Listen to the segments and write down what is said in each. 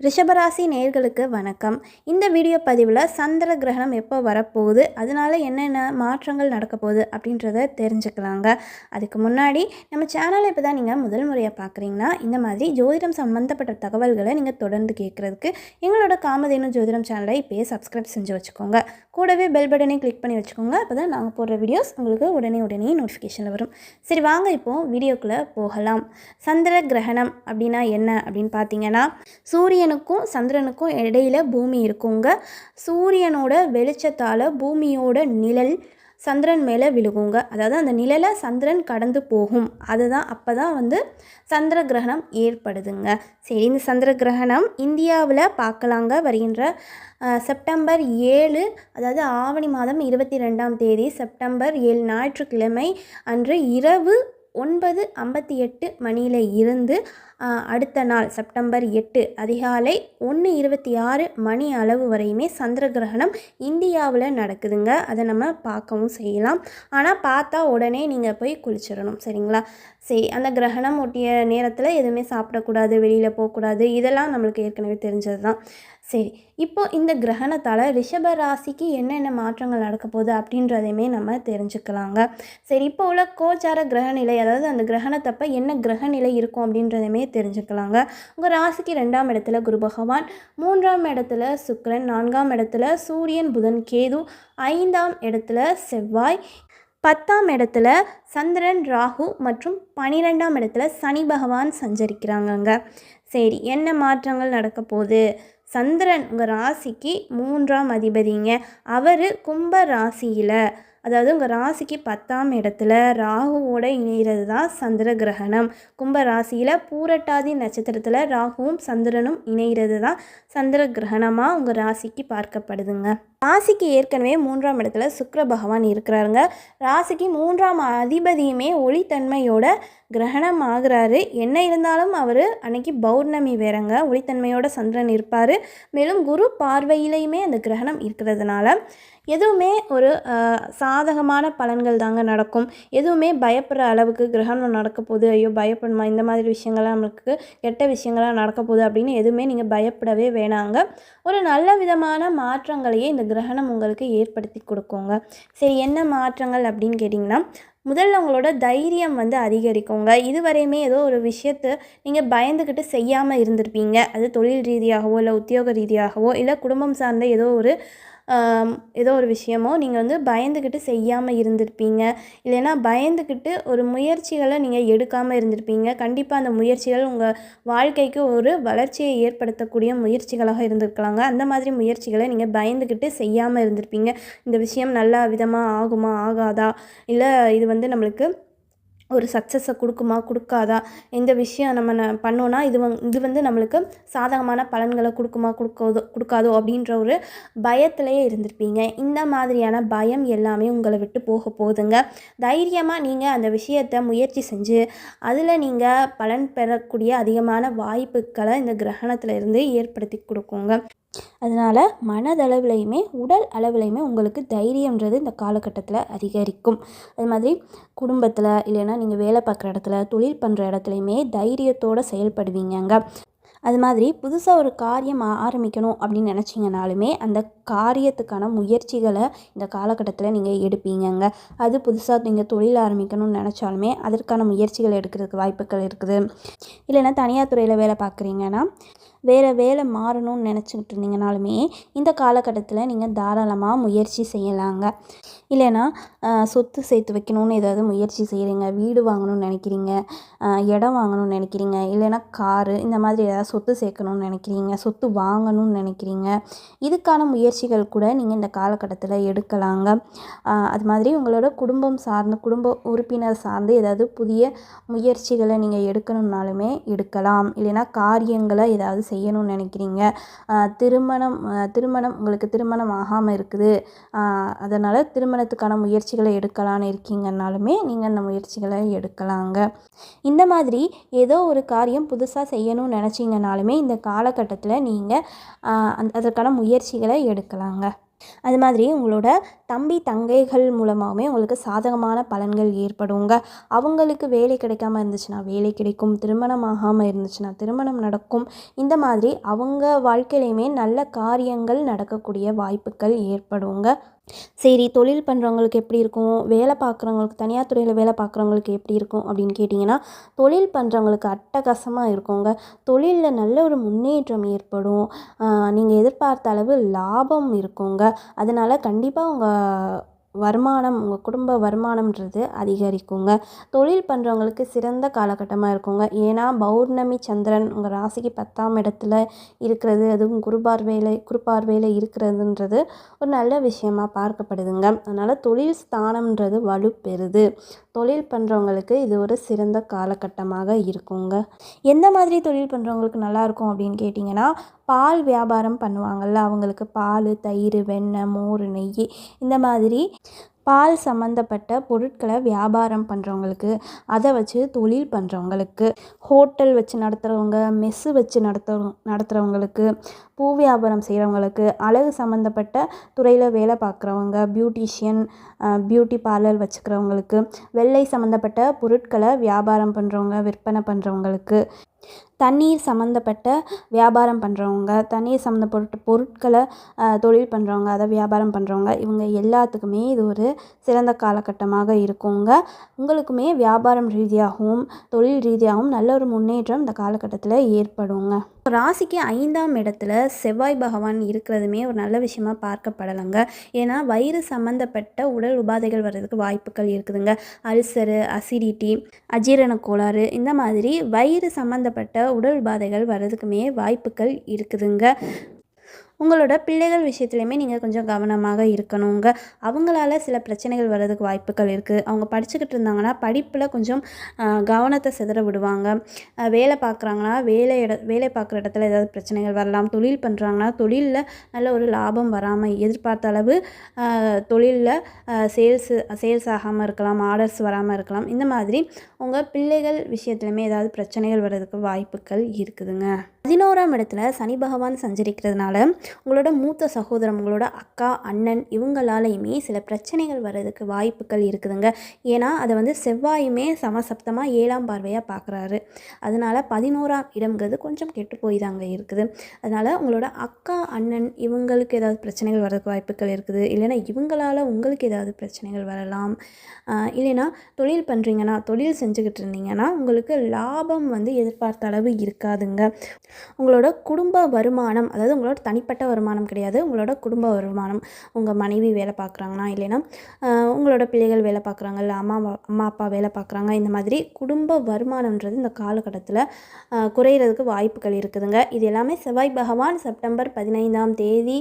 ரிஷபராசி நேர்களுக்கு வணக்கம். இந்த வீடியோ பதிவில் சந்திர கிரகணம் எப்போ வரப்போகுது அதனால என்னென்ன மாற்றங்கள் நடக்க போகுது அப்படின்றத தெரிஞ்சுக்கலாங்க. அதுக்கு முன்னாடி நம்ம சேனலை இப்போ தான் நீங்கள் முதல் முறையாக பார்க்குறீங்கன்னா இந்த மாதிரி ஜோதிடம் சம்மந்தப்பட்ட தகவல்களை நீங்கள் தொடர்ந்து கேட்குறதுக்கு எங்களோட காமதேனு ஜோதிடம் சேனலை இப்போயே சப்ஸ்கிரைப் செஞ்சு வச்சுக்கோங்க. கூடவே பெல் பட்டனை கிளிக் பண்ணி வச்சுக்கோங்க அப்போ தான் நாங்கள் போடுற வீடியோஸ் உங்களுக்கு உடனே உடனே நோட்டிஃபிகேஷனில் வரும். சரி வாங்க இப்போது வீடியோக்குள்ளே போகலாம். சந்திர கிரகணம் அப்படின்னா என்ன அப்படின்னு பார்த்தீங்கன்னா சூரியனுக்கும் சந்திரனுக்கும் இடையில பூமி இருக்குங்க. சூரியனோட வெளிச்சத்தால் பூமியோட நிழல் சந்திரன் மேலே விழுகுங்க. அதாவது அந்த நிழலை சந்திரன் கடந்து போகும். அதுதான் அப்போ தான் வந்து சந்திர கிரகணம் ஏற்படுதுங்க. சரி இந்த சந்திர கிரகணம் இந்தியாவில் பார்க்கலாங்க. வருகின்ற செப்டம்பர் ஏழு அதாவது ஆவணி மாதம் இருபத்தி ரெண்டாம் தேதி செப்டம்பர் ஏழு ஞாயிற்றுக்கிழமை அன்று இரவு ஒன்பது ஐம்பத்தி எட்டு மணியில் இருந்து அடுத்த நாள் செப்டம்பர் எட்டு அதிகாலை ஒன்று இருபத்தி ஆறு மணி அளவு வரையுமே சந்திர கிரகணம் இந்தியாவில் நடக்குதுங்க. அதை நம்ம பார்க்கவும் செய்யலாம். ஆனால் பார்த்தா உடனே நீங்கள் போய் குளிச்சிடணும் சரிங்களா? சரி அந்த கிரகணம் ஒட்டிய நேரத்தில் எதுவுமே சாப்பிடக்கூடாது வெளியில் போகக்கூடாது இதெல்லாம் நம்மளுக்கு ஏற்கனவே தெரிஞ்சது தான் சரி இப்போ இந்த கிரகணத்தால் ரிஷப ராசிக்கு என்னென்ன மாற்றங்கள் நடக்க போகுது அப்படின்றதையுமே நம்ம தெரிஞ்சுக்கலாங்க. சரி இப்போ உள்ள கோச்சார கிரகநிலை அதாவது அந்த கிரகணத்தப்போ என்ன கிரகநிலை இருக்கும் அப்படின்றதையுமே தெரிஞ்சுக்கலாங்க. உங்கள் ராசிக்கு ரெண்டாம் இடத்துல குரு பகவான் மூன்றாம் இடத்துல சுக்கரன் நான்காம் இடத்துல சூரியன் புதன் கேது ஐந்தாம் இடத்துல செவ்வாய் பத்தாம் இடத்துல சந்திரன் ராகு மற்றும் பனிரெண்டாம் இடத்துல சனி பகவான் சஞ்சரிக்கிறாங்கங்க. சரி என்ன மாற்றங்கள் நடக்க போகுது? சந்திரன் உங்கள் ராசிக்கு மூன்றாம் அதிபதிங்க. அவர் கும்ப ராசியில். அதாவது உங்கள் ராசிக்கு பத்தாம் இடத்துல ராகுவோட இணைகிறது தான் சந்திர கிரகணம். கும்ப ராசியில் பூரட்டாதி நட்சத்திரத்தில் ராகுவும் சந்திரனும் இணைகிறது தான் சந்திர கிரகணமாக உங்கள் ராசிக்கு பார்க்கப்படுதுங்க. ராசிக்கு ஏற்கனவே மூன்றாம் இடத்துல சுக்கர பகவான் இருக்கிறாருங்க. ராசிக்கு மூன்றாம் அதிபதியுமே ஒளித்தன்மையோட கிரகணம் ஆகுறாரு. என்ன இருந்தாலும் அவர் அன்னைக்கு பௌர்ணமி வேறங்க. ஒளித்தன்மையோட சந்திரன் இருப்பார். மேலும் குரு பார்வையிலையுமே அந்த கிரகணம் இருக்கிறதுனால எதுவுமே ஒரு சாதகமான பலன்கள் தாங்க நடக்கும். எதுவுமே பயப்படுற அளவுக்கு கிரகணம் நடக்க போகுது. ஐயோ பயப்படணுமா இந்த மாதிரி விஷயங்கள்லாம் நம்மளுக்கு கெட்ட விஷயங்கள்லாம் நடக்க போகுது அப்படின்னு எதுவுமே நீங்கள் பயப்படவே வேணாங்க. ஒரு நல்ல விதமான மாற்றங்களையே இந்த கிரகணம் உங்களுக்கு ஏற்படுத்தி கொடுக்குங்க. சரி என்ன மாற்றங்கள் அப்படின்னு கேட்டிங்கன்னா முதல்ல உங்களோட தைரியம் வந்து அதிகரிக்குங்க. இதுவரையுமே ஏதோ ஒரு விஷயத்தை நீங்கள் பயந்துக்கிட்டு செய்யாமல் இருந்திருப்பீங்க. அது தொழில் ரீதியாகவோ இல்லை உத்தியோக ரீதியாகவோ இல்லை குடும்பம் சார்ந்த ஏதோ ஒரு ஏதோ ஒரு விஷயமோ நீங்கள் வந்து பயந்துக்கிட்டு செய்யாமல் இருந்திருப்பீங்க. இல்லைன்னா பயந்துக்கிட்டு ஒரு முயற்சிகளை நீங்கள் எடுக்காமல் இருந்திருப்பீங்க. கண்டிப்பாக அந்த முயற்சிகள் உங்கள் வாழ்க்கைக்கு ஒரு வளர்ச்சியை ஏற்படுத்தக்கூடிய முயற்சிகளாக இருந்திருக்கலாங்க. அந்த மாதிரி முயற்சிகளை நீங்கள் பயந்துக்கிட்டு செய்யாமல் இருந்திருப்பீங்க. இந்த விஷயம் நல்ல விதமாக ஆகுமா ஆகாதா? இல்லை இது வந்து நம்மளுக்கு ஒரு சக்ஸஸை கொடுக்குமா கொடுக்காதா இந்த விஷயம் நம்ம ந பண்ணோன்னா இது வந் இது வந்து நம்மளுக்கு சாதகமான பலன்களை கொடுக்குமா கொடுக்காதோ கொடுக்காதோ அப்படின்ற ஒரு பயத்திலேயே இருந்திருப்பீங்க. இந்த மாதிரியான பயம் எல்லாமே உங்களை விட்டு போக போகுதுங்க. தைரியமாக நீங்கள் அந்த விஷயத்தை முயற்சி செஞ்சு அதில் நீங்கள் பலன் பெறக்கூடிய அதிகமான வாய்ப்புகளை இந்த கிரகணத்தில் இருந்து ஏற்படுத்தி கொடுக்குங்க. அதனால் மனதளவுலையுமே உடல் அளவுலையுமே உங்களுக்கு தைரியன்றது இந்த காலகட்டத்தில் அதிகரிக்கும். அது மாதிரி குடும்பத்தில் இல்லைன்னா நீங்கள் வேலை பார்க்குற இடத்துல தொழில் பண்ணுற இடத்துலையுமே தைரியத்தோடு செயல்படுவீங்கங்க. அது மாதிரி புதுசாக ஒரு காரியம் ஆரம்பிக்கணும் அப்படின்னு நினச்சிங்கனாலுமே அந்த காரியத்துக்கான முயற்சிகளை இந்த காலகட்டத்தில் நீங்கள் எடுப்பீங்கங்க. அது புதுசாக நீங்கள் தொழில் ஆரம்பிக்கணும்னு நினச்சாலுமே அதற்கான முயற்சிகள் எடுக்கிறதுக்கு வாய்ப்புகள் இருக்குது. இல்லைன்னா தனியார் துறையில் வேலை பார்க்குறீங்கன்னா வேறு வேலை மாறணும்னு நினச்சிக்கிட்டு இருந்தீங்கனாலுமே இந்த காலகட்டத்தில் நீங்கள் தாராளமாக முயற்சி செய்யலாங்க. இல்லைன்னா சொத்து சேர்த்து வைக்கணும்னு ஏதாவது முயற்சி செய்கிறீங்க வீடு வாங்கணும்னு நினைக்கிறீங்க இடம் வாங்கணும்னு நினைக்கிறீங்க இல்லைன்னா காரு இந்த மாதிரி ஏதாவது சொத்து சேர்க்கணும்னு நினைக்கிறீங்க சொத்து வாங்கணும்னு நினைக்கிறீங்க இதுக்கான முயற்சிகள் கூட நீங்கள் இந்த காலகட்டத்தில் எடுக்கலாங்க. அது மாதிரி உங்களோட குடும்பம் சார்ந்த குடும்ப உறுப்பினர் சார்ந்து ஏதாவது புதிய முயற்சிகளை நீங்கள் எடுக்கணும்னாலுமே எடுக்கலாம். இல்லைன்னா காரியங்களை ஏதாவது செய்யணும்னு நினைக்கிறீங்க? திருமணம் திருமணம் உங்களுக்கு திருமணம் ஆகாமல் இருக்குது. அதனால் திருமணத்துக்கான முயற்சிகளை எடுக்கலான்னு இருக்கீங்கன்னாலுமே நீங்கள் அந்த முயற்சிகளை எடுக்கலாங்க. இந்த மாதிரி ஏதோ ஒரு காரியம் புதுசாக செய்யணும்னு நினச்சிங்கனாலுமே இந்த காலகட்டத்தில் நீங்கள் அந்த அதற்கான முயற்சிகளை எடுக்கலாங்க. அது மாதிரி உங்களோட தம்பி தங்கைகள் மூலமாகவுமே உங்களுக்கு சாதகமான பலன்கள் ஏற்படுங்க. அவங்களுக்கு வேலை கிடைக்காம இருந்துச்சுன்னா வேலை கிடைக்கும் திருமணம் ஆகாமல் இருந்துச்சுன்னா திருமணம் நடக்கும். இந்த மாதிரி அவங்க வாழ்க்கையிலையுமே நல்ல காரியங்கள் நடக்கக்கூடிய வாய்ப்புகள் ஏற்படுங்க. சரி தொழில் பண்ணுறவங்களுக்கு எப்படி இருக்கும்? வேலை பார்க்குறவங்களுக்கு தனியார் துறையில் வேலை பார்க்குறவங்களுக்கு எப்படி இருக்கும் அப்படின்னு கேட்டிங்கன்னா தொழில் பண்ணுறவங்களுக்கு அட்டகாசமாக இருக்குங்க. தொழிலில் நல்ல ஒரு முன்னேற்றம் ஏற்படும். நீங்கள் எதிர்பார்த்த அளவு லாபம் இருக்குங்க. அதனால் கண்டிப்பாக உங்கள் வருமானம் உங்கள் குடும்ப வருமானம்ன்றது அதிகரிக்குங்க. தொழில் பண்ணுறவங்களுக்கு சிறந்த காலகட்டமாக இருக்குங்க. ஏன்னா பௌர்ணமி சந்திரன் உங்கள் ராசிக்கு பத்தாம் இடத்துல இருக்கிறது அதுவும் குரு பார்வையில் குரு பார்வையில் இருக்கிறதுன்றது ஒரு நல்ல விஷயமா பார்க்கப்படுதுங்க. அதனால் தொழில் ஸ்தானம்ன்றது வலுப்பெறுது தொழில் பண்ணுறவங்களுக்கு இது ஒரு சிறந்த காலகட்டமாக இருக்குங்க. எந்த மாதிரி தொழில் பண்ணுறவங்களுக்கு நல்லாயிருக்கும் அப்படின்னு கேட்டிங்கன்னா பால் வியாபாரம் பண்ணுவாங்கள்ல அவங்களுக்கு பால் தயிர் வெண்ணெய் மோர் நெய் இந்த மாதிரி பால் சம்மந்தப்பட்ட பொருட்களை வியாபாரம் பண்ணுறவங்களுக்கு அதை வச்சு தொழில் பண்ணுறவங்களுக்கு ஹோட்டல் வச்சு நடத்துகிறவங்க மெஸ்ஸு வச்சு நடத்துற நடத்துகிறவங்களுக்கு பூ வியாபாரம் செய்கிறவங்களுக்கு அழகு சம்மந்தப்பட்ட துறையில் வேலை பார்க்குறவங்க பியூட்டிஷியன் பியூட்டி பார்லர் வச்சுக்கிறவங்களுக்கு வெள்ளை சம்மந்தப்பட்ட பொருட்களை வியாபாரம் பண்ணுறவங்க விற்பனை பண்ணுறவங்களுக்கு தண்ணீர் சம்மந்தப்பட்ட வியாபாரம் பண்ணுறவங்க தண்ணீர் சம்மந்தப்பட்ட பொருட்களை தொழில் பண்ணுறவங்க அதை வியாபாரம் பண்ணுறவங்க இவங்க எல்லாத்துக்குமே இது ஒரு சிறந்த காலகட்டமாக இருக்குங்க. உங்களுக்குமே வியாபாரம் ரீதியாகவும் தொழில் ரீதியாகவும் நல்ல ஒரு முன்னேற்றம் இந்த காலகட்டத்தில் ஏற்படுங்க. ராசிக்கு ஐந்தாம் இடத்துல செவ்வாய் பகவான் இருக்கிறதுமே ஒரு நல்ல விஷயமா பார்க்கப்படலைங்க. ஏன்னா வயிறு சம்மந்தப்பட்ட உடல் உபாதைகள் வர்றதுக்கு வாய்ப்புகள் இருக்குதுங்க. அல்சரு அசிடிட்டி அஜீரண கோளாறு இந்த மாதிரி வயிறு சம்மந்தப்பட்ட உடல் உபாதைகள் வர்றதுக்குமே வாய்ப்புகள் இருக்குதுங்க. உங்களோட பிள்ளைகள் விஷயத்துலையுமே நீங்கள் கொஞ்சம் கவனமாக இருக்கணுங்க. அவங்களால சில பிரச்சனைகள் வர்றதுக்கு வாய்ப்புகள் இருக்குது அவங்க படிச்சுக்கிட்டு இருந்தாங்கன்னா படிப்பில் கொஞ்சம் கவனத்தை சிதற விடுவாங்க. வேலை பார்க்குறாங்கன்னா வேலை இட வேலை பார்க்குற இடத்துல ஏதாவது பிரச்சனைகள் வரலாம். தொழில் பண்ணுறாங்கன்னா தொழிலில் நல்ல ஒரு லாபம் வராமல் எதிர்பார்த்த அளவு தொழிலில் சேல்ஸு சேல்ஸ் ஆகாமல் இருக்கலாம். ஆர்டர்ஸ் வராமல் இருக்கலாம். இந்த மாதிரி உங்கள் பிள்ளைகள் விஷயத்துலையுமே ஏதாவது பிரச்சனைகள் வர்றதுக்கு வாய்ப்புகள் இருக்குதுங்க. பதினோராம் இடத்துல சனி பகவான் சஞ்சரிக்கிறதுனால உங்களோட மூத்த சகோதரம் உங்களோட அக்கா அண்ணன் இவங்களாலையுமே சில பிரச்சனைகள் வர்றதுக்கு வாய்ப்புகள் இருக்குதுங்க. ஏன்னா அதை வந்து செவ்வாயுமே சமசப்தமாக ஏழாம் பார்வையாக பார்க்குறாரு அதனால் பதினோராம் இடம்ங்கிறது கொஞ்சம் கெட்டு போய் தாங்க இருக்குது. அதனால் உங்களோட அக்கா அண்ணன் இவங்களுக்கு ஏதாவது பிரச்சனைகள் வர்றதுக்கு வாய்ப்புகள் இருக்குது. இல்லைன்னா இவங்களால் உங்களுக்கு ஏதாவது பிரச்சனைகள் வரலாம். இல்லைன்னா தொழில் பண்ணுறீங்கன்னா தொழில் செஞ்சுக்கிட்டு இருந்தீங்கன்னா உங்களுக்கு லாபம் வந்து எதிர்பார்த்த அளவு இருக்காதுங்க. உங்களோட குடும்ப வருமானம் அதாவது உங்களோட தனிப்பட்ட வருமானம் கிடையாது. உங்களோட குடும்ப வருமானம் உங்கள் மனைவி வேலை பார்க்குறாங்கன்னா இல்லைன்னா உங்களோட பிள்ளைகள் வேலை பார்க்குறாங்க இல்லை அம்மா அம்மா அப்பா வேலை பார்க்குறாங்க இந்த மாதிரி குடும்ப வருமானன்றது இந்த காலகட்டத்தில் குறையிறதுக்கு வாய்ப்புகள் இருக்குதுங்க. இது எல்லாமே செவ்வாய் பகவான் செப்டம்பர் பதினைந்தாம் தேதி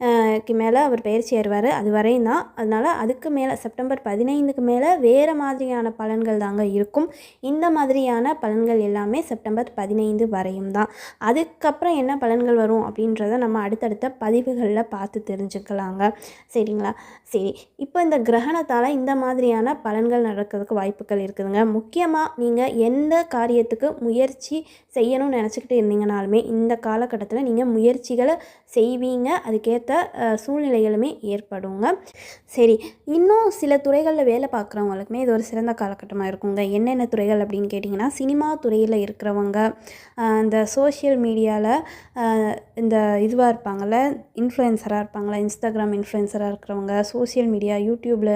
க்கு மேலே அவர் பயிற்சி ஏறுவார். அது வரையும் தான். அதனால் அதுக்கு மேலே செப்டம்பர் பதினைந்துக்கு மேலே வேறு மாதிரியான பலன்கள் தாங்க இருக்கும். இந்த மாதிரியான பலன்கள் எல்லாமே செப்டம்பர் பதினைந்து வரையும் தான். அதுக்கப்புறம் என்ன பலன்கள் வரும் அப்படின்றத நம்ம அடுத்தடுத்த பதிவுகளில் பார்த்து தெரிஞ்சுக்கலாங்க. சரிங்களா? சரி. இப்போ இந்த கிரகணத்தால் இந்த மாதிரியான பலன்கள் நடக்கிறதுக்கு வாய்ப்புகள் இருக்குதுங்க. முக்கியமாக நீங்கள் எந்த காரியத்துக்கு முயற்சி செய்யணும்னு நினச்சிக்கிட்டு இருந்தீங்கனாலுமே இந்த காலகட்டத்தில் நீங்கள் முயற்சிகளை செய்வீங்க. அதுக்கேற்ற சூழ்நிலைகளுமே ஏற்படுங்க. சரி இன்னும் சில துறைகளில் வேலை பார்க்குறவங்களுக்குமே இது ஒரு சிறந்த காலகட்டமாக இருக்குங்க. என்னென்ன துறைகள் அப்படின்னு கேட்டிங்கன்னா சினிமா துறையில் இருக்கிறவங்க இந்த சோஷியல் மீடியாவில் இந்த இதுவாக இருப்பாங்கள்ல இன்ஃப்ளூயன்சராக இருப்பாங்களா இன்ஸ்டாகிராம் இன்ஃப்ளூயன்சராக இருக்கிறவங்க சோஷியல் மீடியா யூடியூப்பில்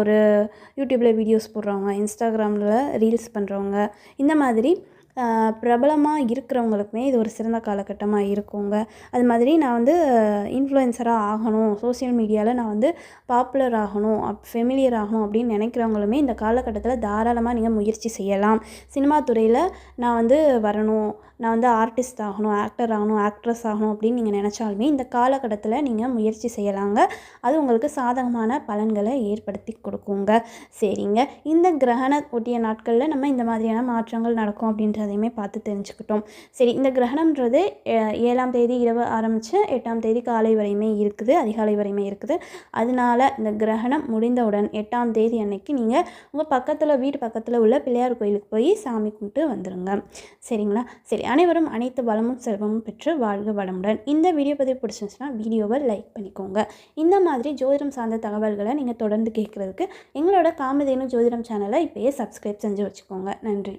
ஒரு யூடியூப்பில் வீடியோஸ் போடுறவங்க இன்ஸ்டாகிராமில் ரீல்ஸ் பண்ணுறவங்க இந்த மாதிரி பிரபலமாக இருக்கிறவங்களுக்குமே இது ஒரு சிறந்த காலகட்டமாக இருக்குங்க. அது மாதிரி நான் வந்து இன்ஃப்ளூயன்சராக ஆகணும் சோசியல் மீடியாவில் நான் வந்து பாப்புலர் ஆகணும் அப் ஃபெமிலியர் ஆகணும் அப்படின்னு நினைக்கிறவங்களுமே இந்த காலகட்டத்தில் தாராளமாக நீங்கள் முயற்சி செய்யலாம். சினிமா துறையில் நான் வந்து வரணும் நான் வந்து ஆர்டிஸ்ட் ஆகணும் ஆக்டர் ஆகணும் ஆக்ட்ரஸ் ஆகணும் அப்படின்னு நீங்கள் நினச்சாலுமே இந்த காலகட்டத்தில் நீங்கள் முயற்சி செய்யலாங்க. அது உங்களுக்கு சாதகமான பலன்களை ஏற்படுத்தி கொடுக்குங்க. சரிங்க. இந்த கிரகண ஒட்டிய நாட்களில் நம்ம இந்த மாதிரியான மாற்றங்கள் நடக்கும் அப்படின்றதையுமே பார்த்து தெரிஞ்சுக்கிட்டோம். சரி இந்த கிரகணம்ன்றது ஏழாம் தேதி இரவு ஆரம்பித்து எட்டாம் தேதி காலை வரையுமே இருக்குது அதிகாலை வரையுமே இருக்குது. அதனால இந்த கிரகணம் முடிந்தவுடன் எட்டாம் தேதி அன்னைக்கு நீங்கள் உங்கள் பக்கத்தில் வீட்டு பக்கத்தில் உள்ள பிள்ளையார் கோயிலுக்கு போய் சாமி கும்பிட்டு வந்துடுங்க சரிங்களா? சரி அனைவரும் அனைத்து வளமும் செல்வமும் பெற்று வாழ்க வளமுடன். இந்த வீடியோ பதிவு பிடிச்சிருந்துச்சுன்னா வீடியோவை லைக் பண்ணிக்கோங்க. இந்த மாதிரி ஜோதிடம் சார்ந்த தகவல்களை நீங்கள் தொடர்ந்து கேட்குறதுக்கு எங்களோட காமதேனு ஜோதிடம் சேனலை இப்போயே சப்ஸ்கிரைப் செஞ்சு வச்சுக்கோங்க. நன்றி.